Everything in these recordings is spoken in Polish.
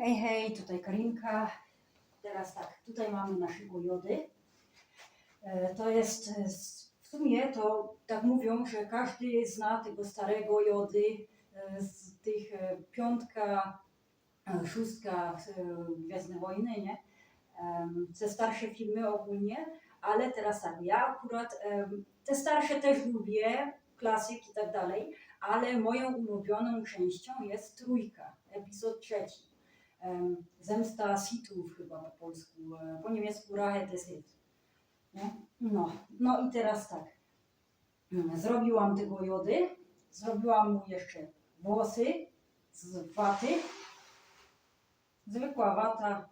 Hej, hej, tutaj Karinka. Teraz tak, tutaj mamy naszego jody. E, To jest, e, w sumie to tak mówią, że każdy zna tego starego jody e, z tych piątka, szóstka, Gwiezdne Wojny, nie? Te starsze filmy ogólnie, ale teraz tak, ja akurat te starsze też lubię, klasyk i tak dalej, ale moją ulubioną częścią jest trójka, epizod trzeci. Em, Zemsta Sithów chyba po polsku, e, po niemiecku Rache des Sith. Nie? No, no i teraz tak. Mm, Zrobiłam tego jody, zrobiłam mu jeszcze włosy z waty. Zwykła wata.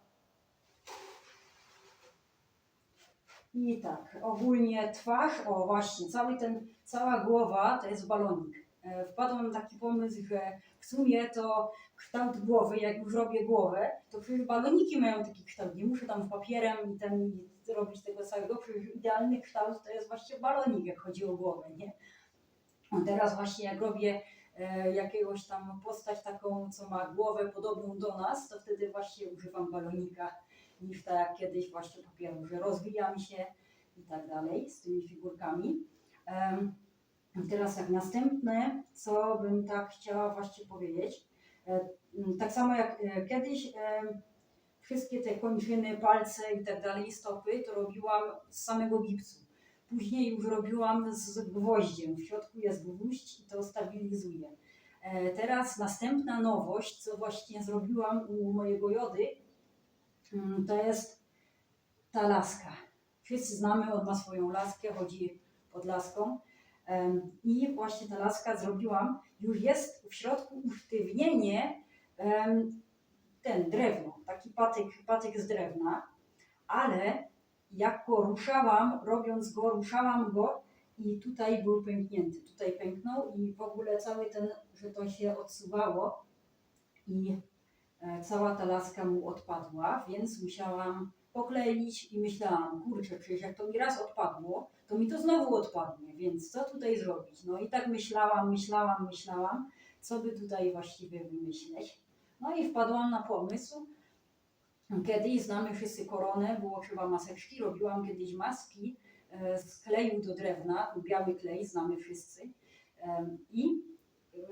I tak, ogólnie twarz, o właśnie, cały ten, cała głowa to jest balonik. E, Wpadłam na taki pomysł, że w sumie to kształt głowy, jak już robię głowę, to przecież baloniki mają taki kształt. Nie muszę tam papierem i ten robić tego całego. Przecież idealny kształt to jest właśnie balonik, jak chodzi o głowę, nie? A teraz właśnie jak robię e, jakiegoś tam postać taką, co ma głowę podobną do nas, to wtedy właśnie używam balonika niż tak jak kiedyś właśnie papieru, że rozwijam się i tak dalej z tymi figurkami. Em, teraz jak następne, co bym tak chciała właśnie powiedzieć, e, tak samo jak e, kiedyś em, wszystkie te kończyny, palce i tak dalej, stopy, to robiłam z samego gipsu. Później już robiłam z gwoździem. W środku jest gwóźdź i to stabilizuje. E, Teraz następna nowość, co właśnie zrobiłam u mojego jody, to jest ta laska. Wszyscy znamy, on ma swoją laskę, chodzi pod laską. I właśnie ta laska zrobiłam, już jest w środku usztywnienie, ten drewno, taki patyk, patyk z drewna, ale jak go ruszałam, robiąc go, ruszałam go i tutaj był pęknięty, tutaj pęknął i w ogóle cały ten, że to się odsuwało i e, cała ta laska mu odpadła, więc musiałam pokleić i myślałam, kurczę, przecież jak to mi raz odpadło, to mi to znowu odpadnie, więc co tutaj zrobić? No i tak myślałam, myślałam, myślałam, co by tutaj właściwie wymyśleć. No i wpadłam na pomysł, Kiedyś znamy wszyscy koronę, było chyba maseczki, robiłam kiedyś maski e, z kleju do drewna, biały klej, znamy wszyscy. Em, I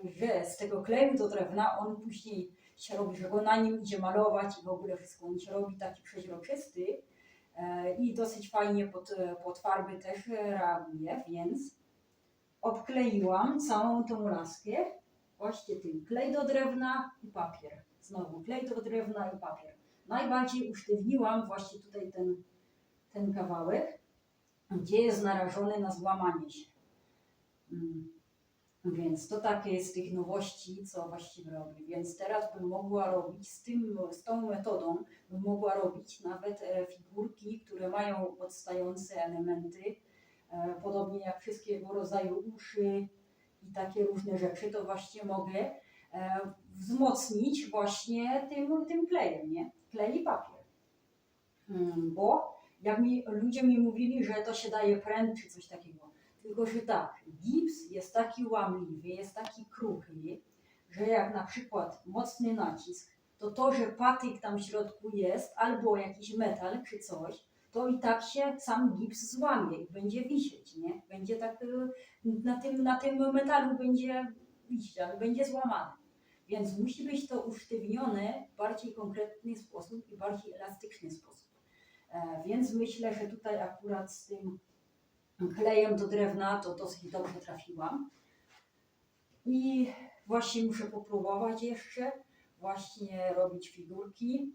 e, że z tego kleju do drewna on później się robi, że go na nim idzie malować i w ogóle wszystko, on się robi taki przeźroczysty e, i dosyć fajnie pod, pod farby też reaguje, więc obkleiłam całą tą laskę właśnie tym klej do drewna i papier. Znowu klej do drewna i papier najbardziej usztywniłam właśnie tutaj ten, ten kawałek, gdzie jest narażony na złamanie się. Więc to takie z tych nowości, co właściwie robię. Więc teraz bym mogła robić z, tym, z tą metodą, bym mogła robić nawet e, figurki, które mają odstające elementy, e, podobnie jak wszystkiego rodzaju uszy i takie różne rzeczy, to właśnie mogę e, wzmocnić właśnie tym, tym klejem, nie? Klej i papier. Mm, Bo jak mi, ludzie mi mówili, że to się daje pręt czy coś takiego. Tylko, że tak, jest taki łamliwy, jest taki kruchy, że jak na przykład mocny nacisk, to to, że patyk tam w środku jest, albo jakiś metal czy coś, to i tak się sam gips złamie i będzie wisieć, nie? Będzie tak, y, na tym, na tym metalu będzie wisieć, ale będzie złamany. Więc musi być to usztywnione w bardziej konkretny sposób i bardziej elastyczny sposób. E, więc myślę, że tutaj akurat z tym klejem do drewna to dosyć dobrze trafiłam. I właśnie muszę popróbować jeszcze właśnie robić figurki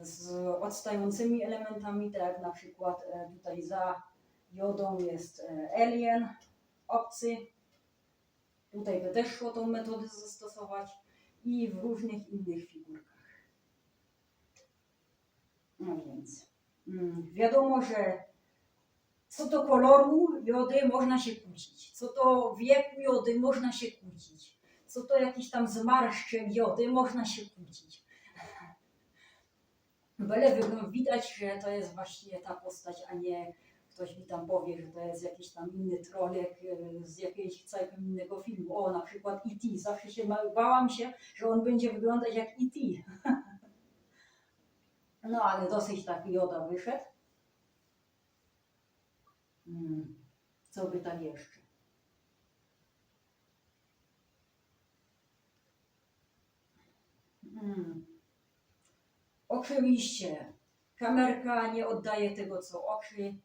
z odstającymi elementami, tak jak na przykład e, tutaj za jodą jest e, alien, obcy, Tutaj by też szło tą metodę zastosować i w różnych innych figurkach. No więc mm, wiadomo, że co do koloru jody można się kłócić, co do wieku jody można się kłócić, co do jakichś tam zmarszczek jody można się kłócić. Byle widać, że to jest właśnie ta postać, a nie ktoś mi tam powie, że to jest jakiś tam inny trolek e, z jakiegoś całkiem innego filmu. O, na przykład E.T. Zawsze się bałam się, że on będzie wyglądać jak E.T. No ale dosyć taki joda wyszedł. Mm, co by tak jeszcze? Mm. Oczywiście kamerka nie oddaje tego, co oczy.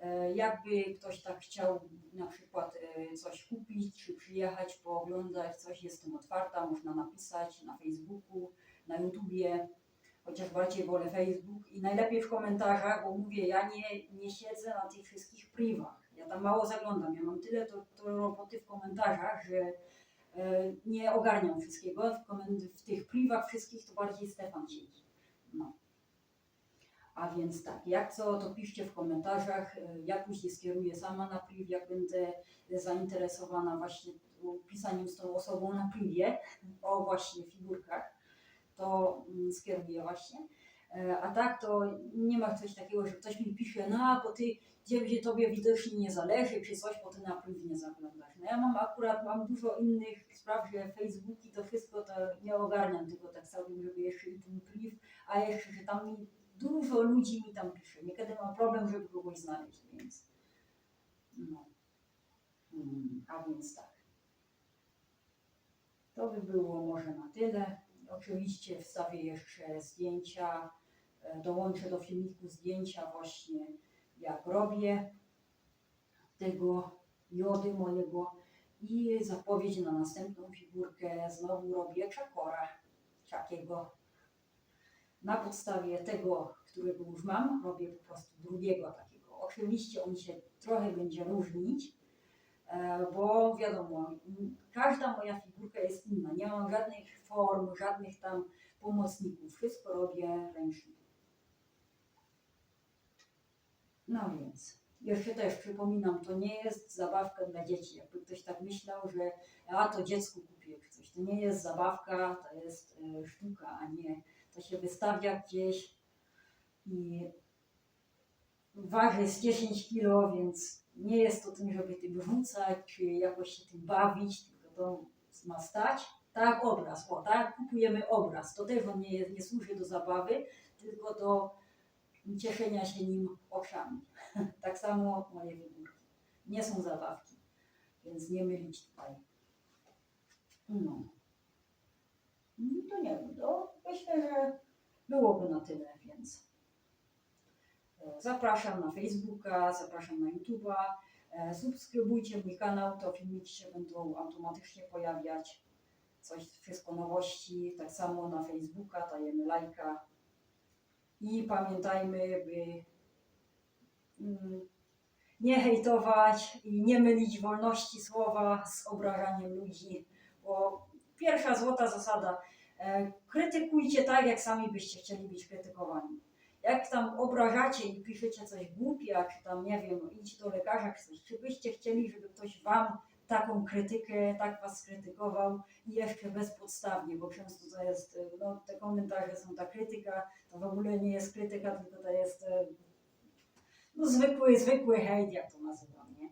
E, Jakby ktoś tak chciał na przykład e, coś kupić, czy przyjechać, pooglądać, coś jestem otwarta, można napisać na Facebooku, na YouTubie, chociaż bardziej wolę Facebook i najlepiej w komentarzach, bo mówię, ja nie, nie siedzę na tych wszystkich privach. Ja tam mało zaglądam, ja mam tyle to, to roboty w komentarzach, że e, nie ogarniam wszystkiego. W, koment- w tych privach wszystkich to bardziej Stefan siedzi. No. A więc tak, jak co, to piszcie w komentarzach. e, Ja później skieruję sama na priv, jak będę zainteresowana właśnie pisaniem z tą osobą na privie o właśnie figurkach, to mm, skieruję właśnie. E, A tak to nie ma coś takiego, że ktoś mi pisze, no bo ty gdzie tobie widocznie nie zależy, czy coś, bo ty na nie zaglądasz. No ja mam akurat, mam dużo innych spraw, że Facebook i to wszystko to nie ogarniam tylko tak całkiem, żeby jeszcze i ten priv, a jeszcze, że tam mi dużo ludzi mi tam pisze. Niekiedy mam problem, żeby kogoś znaleźć, więc no. Mm, A więc tak. To by było może na tyle. Oczywiście wstawię jeszcze zdjęcia, e, dołączę do filmiku zdjęcia właśnie jak robię tego jody mojego i zapowiedź na następną figurkę. Znowu robię czakora takiego na podstawie tego, którego już mam, robię po prostu drugiego takiego. Oczywiście on się trochę będzie różnić, e, bo wiadomo, każda moja figurka jest inna. Nie mam żadnych form, żadnych tam pomocników. Wszystko robię ręcznie. No więc, jeszcze też przypominam, to nie jest zabawka dla dzieci. Jakby ktoś tak myślał, że a to dziecku kupię coś. To nie jest zabawka, to jest e, sztuka, a nie to się wystawia gdzieś i waży z 10 kg, więc nie jest to tym, żeby tym rzucać, czy jakoś się tym bawić, tylko to ma stać. Tak, obraz, o tak, kupujemy obraz. To też on nie, nie służy do zabawy, tylko do cieszenia się nim oczami. tak samo moje figurki. Nie są zabawki, więc nie mylić tutaj. No. No to nie wiem, to myślę, że byłoby na tyle, więc e, zapraszam na Facebooka, zapraszam na YouTube'a, e, subskrybujcie mój kanał, to filmiki się będą automatycznie pojawiać, coś, wszystko nowości, tak samo na Facebooka dajemy lajka i pamiętajmy, by mm, nie hejtować i nie mylić wolności słowa z obrażaniem ludzi, bo pierwsza złota zasada, e, krytykujcie tak, jak sami byście chcieli być krytykowani. Jak tam obrażacie i piszecie coś głupia, czy tam, nie wiem, idź do lekarza, coś, czy byście chcieli, żeby ktoś wam taką krytykę, tak was skrytykował i jeszcze bezpodstawnie, bo często to jest, e, no te komentarze są ta krytyka, to w ogóle nie jest krytyka, tylko to jest e, no zwykły, zwykły hejt, jak to nazywam, nie?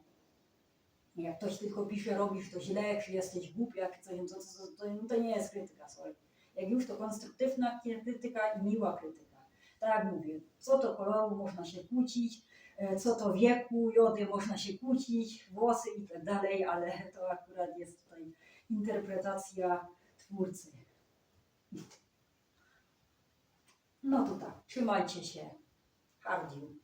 Jak ktoś tylko pisze, robisz to źle, czy jesteś głupia, czy coś, to, to, to, to nie jest krytyka, sorry. Jak już to konstruktywna krytyka i miła krytyka. Tak jak mówię, co to koloru można się kłócić, co to wieku, jody można się kłócić, włosy i tak dalej, ale to akurat jest tutaj interpretacja twórcy. No to tak, trzymajcie się. Hardził.